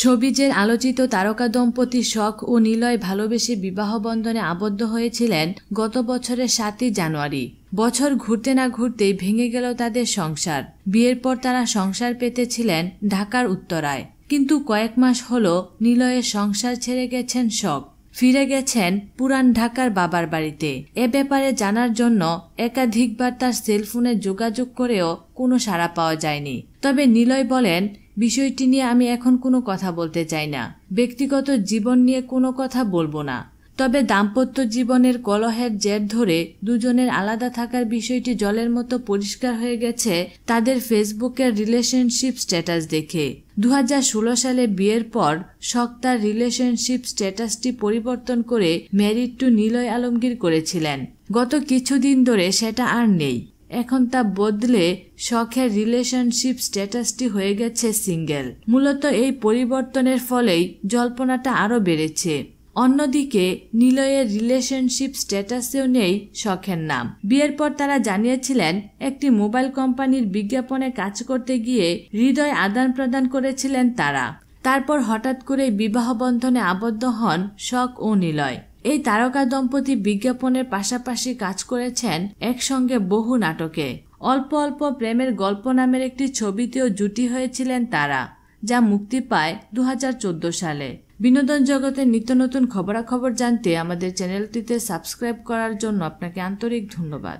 সবিজের আলোচিত তারকা দম্পতি শখ ও নিলয় ভালোবেসে বিবাহ বন্ধনে আবদ্ধ হয়েছিলেন গত বছরের সাতই জানুয়ারি। বছর ঘুরতে না ঘুরতেই ভেঙে গেল তাদের সংসার। বিয়ের পর তারা সংসার পেতেছিলেন ঢাকার উত্তরায়। কিন্তু কয়েক মাস হল নিলয়ের সংসার ছেড়ে গেছেন শখ। ফিরে গেছেন পুরান ঢাকার বাবার বাড়িতে। এ ব্যাপারে জানার জন্য একাধিকবার তার সেলফোনে যোগাযোগ করেও কোনো সাড়া পাওয়া যায়নি। তবে নিলয় বলেন বিষয়টি নিয়ে আমি এখন কোনো কথা বলতে চাই না। ব্যক্তিগত জীবন নিয়ে কোনো কথা বলব না। তবে দাম্পত্য জীবনের কলহের জের ধরে দুজনের আলাদা থাকার বিষয়টি জলের মতো পরিষ্কার হয়ে গেছে তাদের ফেসবুকের রিলেশনশিপ স্ট্যাটাস দেখে। দু হাজার ষোলো সালে বিয়ের পর শখ তার রিলেশনশিপ স্ট্যাটাসটি পরিবর্তন করে ম্যারিড টু নিলয় আলমগীর করেছিলেন। গত কিছুদিন ধরে সেটা আর নেই। এখন তা বদলে শখের রিলেশনশিপ স্ট্যাটাসটি হয়ে গেছে সিঙ্গেল মূলত এই পরিবর্তনের ফলেই জল্পনাটা আরও বেড়েছে। অন্যদিকে নিলয়ের রিলেশনশিপ স্ট্যাটাসেও নেই শখের নাম। বিয়ের পর তারা জানিয়েছিলেন, একটি মোবাইল কোম্পানির বিজ্ঞাপনে কাজ করতে গিয়ে হৃদয় আদান প্রদান করেছিলেন তারা। তারপর হঠাৎ করে বিবাহ বন্ধনে আবদ্ধ হন শখ ও নিলয়। এই তারকা দম্পতি বিজ্ঞাপনের পাশাপাশি কাজ করেছেন একসঙ্গে বহু নাটকে। অল্প অল্প প্রেমের গল্প নামের একটি ছবিতেও জুটি হয়েছিলেন তারা, যা মুক্তি পায় দু হাজার চোদ্দ সালে। বিনোদন জগতের নিত্য নতুন খবরাখবর জানতে আমাদের চ্যানেলটিতে সাবস্ক্রাইব করার জন্য আপনাকে আন্তরিক ধন্যবাদ।